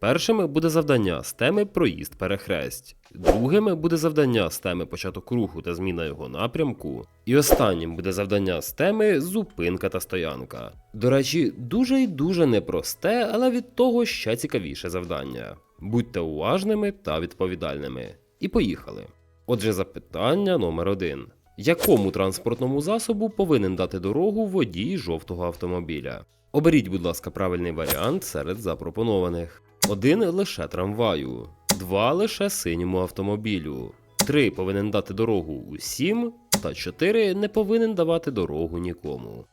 Першим буде завдання з теми проїзд перехресть. Другим буде завдання з теми початок руху та зміна його напрямку. І останнім буде завдання з теми зупинка та стоянка. До речі, дуже і дуже непросте, але від того ще цікавіше завдання. Будьте уважними та відповідальними. І поїхали. Отже, запитання номер один. Якому транспортному засобу повинен дати дорогу водій жовтого автомобіля? Оберіть, будь ласка, правильний варіант серед запропонованих. Один лише трамваю, два лише синьому автомобілю, три повинен дати дорогу усім, та чотири не повинен давати дорогу нікому.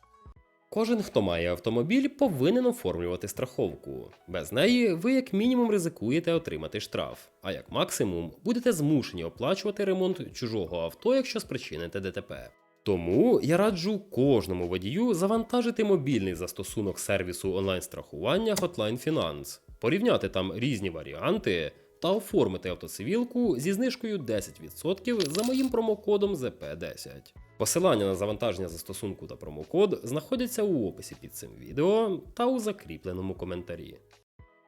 Кожен, хто має автомобіль, повинен оформлювати страховку. Без неї ви як мінімум ризикуєте отримати штраф, а як максимум будете змушені оплачувати ремонт чужого авто, якщо спричините ДТП. Тому я раджу кожному водію завантажити мобільний застосунок сервісу онлайн-страхування Hotline Finance, порівняти там різні варіанти та оформити автоцивілку зі знижкою 10% за моїм промокодом ZP10. Посилання на завантаження застосунку та промокод знаходяться у описі під цим відео та у закріпленому коментарі.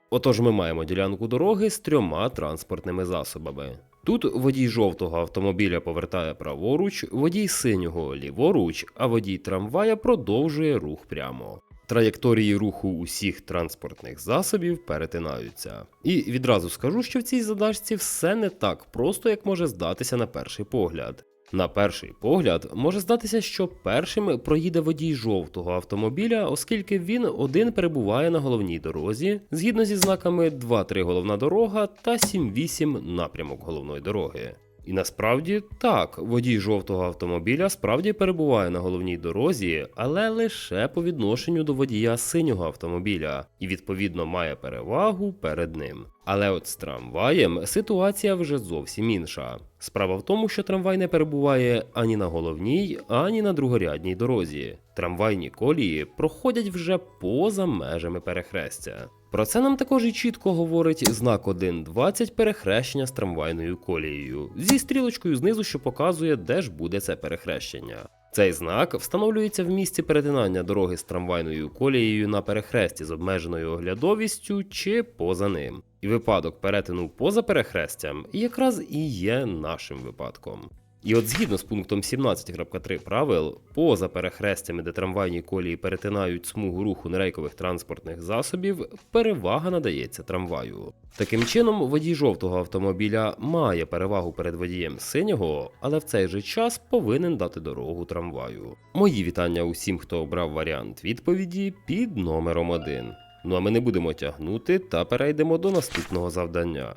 Отож, ми маємо ділянку дороги з трьома транспортними засобами. Тут водій жовтого автомобіля повертає праворуч, водій синього ліворуч, а водій трамвая продовжує рух прямо. Траєкторії руху усіх транспортних засобів перетинаються. І відразу скажу, що в цій задачці все не так просто, як може здатися на перший погляд. На перший погляд може здатися, що першим проїде водій жовтого автомобіля, оскільки він один перебуває на головній дорозі, згідно зі знаками 2-3 головна дорога та 7-8 напрямок головної дороги. І насправді так, водій жовтого автомобіля справді перебуває на головній дорозі, але лише по відношенню до водія синього автомобіля, і відповідно має перевагу перед ним. Але от з трамваєм ситуація вже зовсім інша. Справа в тому, що трамвай не перебуває ані на головній, ані на другорядній дорозі. Трамвайні колії проходять вже поза межами перехрестя. Про це нам також і чітко говорить знак 1.20 перехрещення з трамвайною колією зі стрілочкою знизу, що показує, де ж буде це перехрещення. Цей знак встановлюється в місці перетинання дороги з трамвайною колією на перехресті з обмеженою оглядовістю чи поза ним. І випадок перетину поза перехрестям якраз і є нашим випадком. І от згідно з пунктом 17.3 правил, поза перехрестями, де трамвайні колії перетинають смугу руху нерейкових транспортних засобів, перевага надається трамваю. Таким чином, водій жовтого автомобіля має перевагу перед водієм синього, але в цей же час повинен дати дорогу трамваю. Мої вітання усім, хто обрав варіант відповіді під номером 1. Ну а ми не будемо тягнути та перейдемо до наступного завдання.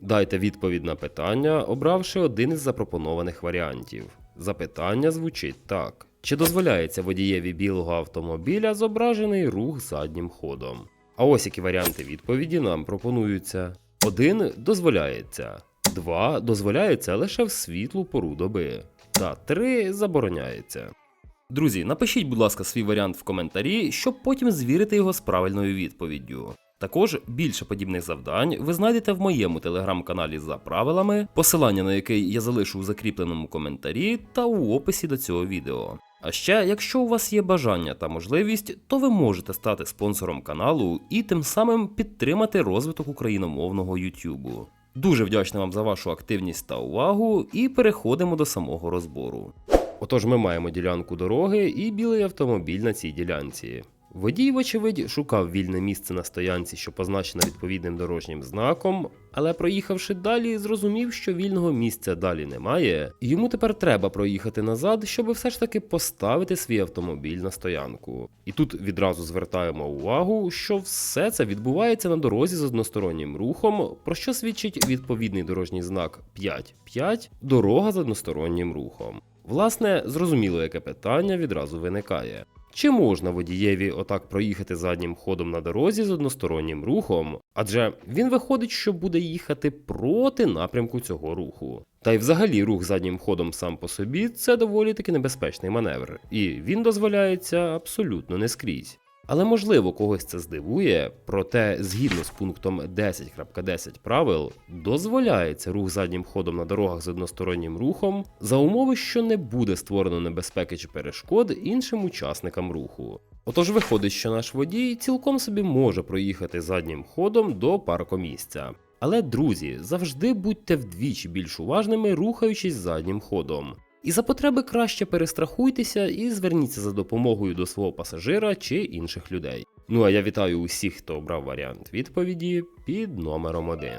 Дайте відповідь на питання, обравши один із запропонованих варіантів. Запитання звучить так: чи дозволяється водієві білого автомобіля зображений рух заднім ходом? А ось які варіанти відповіді нам пропонуються: 1 дозволяється, 2 дозволяється лише в світлу пору доби, та 3 забороняється. Друзі, напишіть, будь ласка, свій варіант в коментарі, щоб потім звірити його з правильною відповіддю. Також більше подібних завдань ви знайдете в моєму телеграм-каналі за правилами, посилання на який я залишу у закріпленому коментарі та у описі до цього відео. А ще, якщо у вас є бажання та можливість, то ви можете стати спонсором каналу і тим самим підтримати розвиток україномовного Ютубу. Дуже вдячний вам за вашу активність та увагу, і переходимо до самого розбору. Отож, ми маємо ділянку дороги і білий автомобіль на цій ділянці. Водій, вочевидь, шукав вільне місце на стоянці, що позначено відповідним дорожнім знаком, але проїхавши далі, зрозумів, що вільного місця далі немає, і йому тепер треба проїхати назад, щоб все ж таки поставити свій автомобіль на стоянку. І тут відразу звертаємо увагу, що все це відбувається на дорозі з одностороннім рухом, про що свідчить відповідний дорожній знак 5.5 дорога з одностороннім рухом. Власне, зрозуміло, яке питання відразу виникає. Чи можна водієві отак проїхати заднім ходом на дорозі з одностороннім рухом? Адже він виходить, що буде їхати проти напрямку цього руху. Та й взагалі рух заднім ходом сам по собі це доволі таки небезпечний маневр, і він дозволяється абсолютно не скрізь. Але можливо когось це здивує, проте згідно з пунктом 10.10 правил дозволяється рух заднім ходом на дорогах з одностороннім рухом за умови, що не буде створено небезпеки чи перешкод іншим учасникам руху. Отож виходить, що наш водій цілком собі може проїхати заднім ходом до паркомісця. Але, друзі, завжди будьте вдвічі більш уважними, рухаючись заднім ходом. І за потреби краще перестрахуйтеся і зверніться за допомогою до свого пасажира чи інших людей. Ну а я вітаю усіх, хто обрав варіант відповіді під номером 1.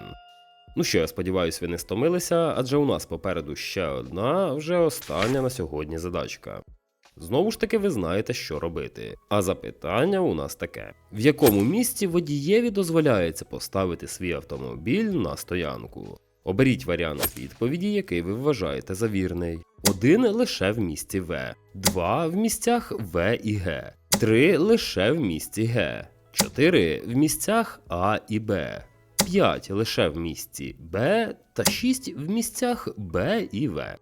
Ну що, я сподіваюся, ви не стомилися, адже у нас попереду ще одна, вже остання на сьогодні задачка. Знову ж таки, ви знаєте, що робити. А запитання у нас таке: в якому місці водієві дозволяється поставити свій автомобіль на стоянку? Оберіть варіант відповіді, який ви вважаєте за вірний. Один лише в місті В, два в місцях В і Г, три лише в місті Г, чотири в місцях А і Б, п'ять лише в місті Б та шість в місцях Б і В.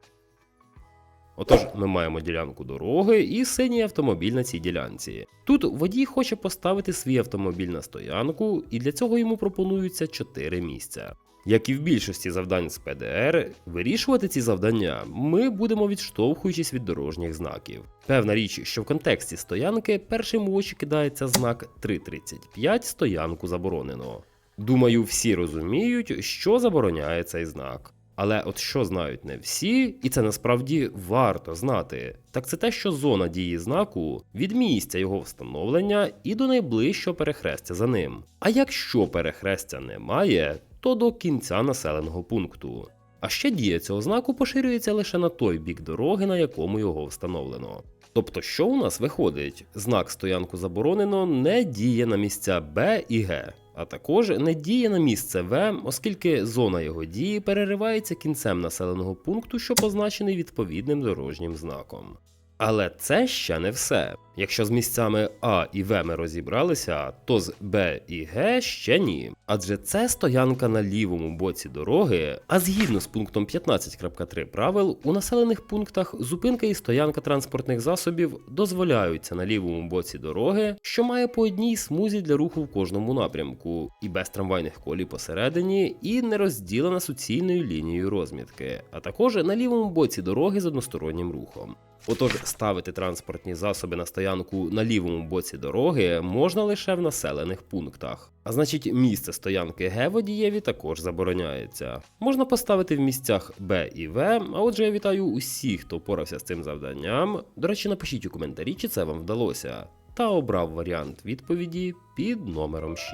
Отож, ми маємо ділянку дороги і синій автомобіль на цій ділянці. Тут водій хоче поставити свій автомобіль на стоянку, і для цього йому пропонуються 4 місця. Як і в більшості завдань з ПДР, вирішувати ці завдання ми будемо відштовхуючись від дорожніх знаків. Певна річ, що в контексті стоянки першим у очі кидається знак 3.35 стоянку заборонено. Думаю, всі розуміють, що забороняє цей знак. Але от що знають не всі, і це насправді варто знати, так це те, що зона дії знаку від місця його встановлення і до найближчого перехрестя за ним. А якщо перехрестя немає, то до кінця населеного пункту. А ще дія цього знаку поширюється лише на той бік дороги, на якому його встановлено. Тобто, що у нас виходить? Знак стоянку заборонено не діє на місця Б і Г, а також не діє на місце В, оскільки зона його дії переривається кінцем населеного пункту, що позначений відповідним дорожнім знаком. Але це ще не все. Якщо з місцями А і В ми розібралися, то з Б і Г ще ні. Адже це стоянка на лівому боці дороги, а згідно з пунктом 15.3 правил, у населених пунктах зупинка і стоянка транспортних засобів дозволяються на лівому боці дороги, що має по одній смузі для руху в кожному напрямку, і без трамвайних колій посередині, і не розділена суцільною лінією розмітки, а також на лівому боці дороги з одностороннім рухом. Отож, ставити транспортні засоби на стоянку на лівому боці дороги можна лише в населених пунктах. А значить, місце стоянки Г водієві також забороняється. Можна поставити в місцях Б і В. А отже, я вітаю усіх, хто впорався з цим завданням. До речі, напишіть у коментарі, чи це вам вдалося, та обрав варіант відповіді під номером 6.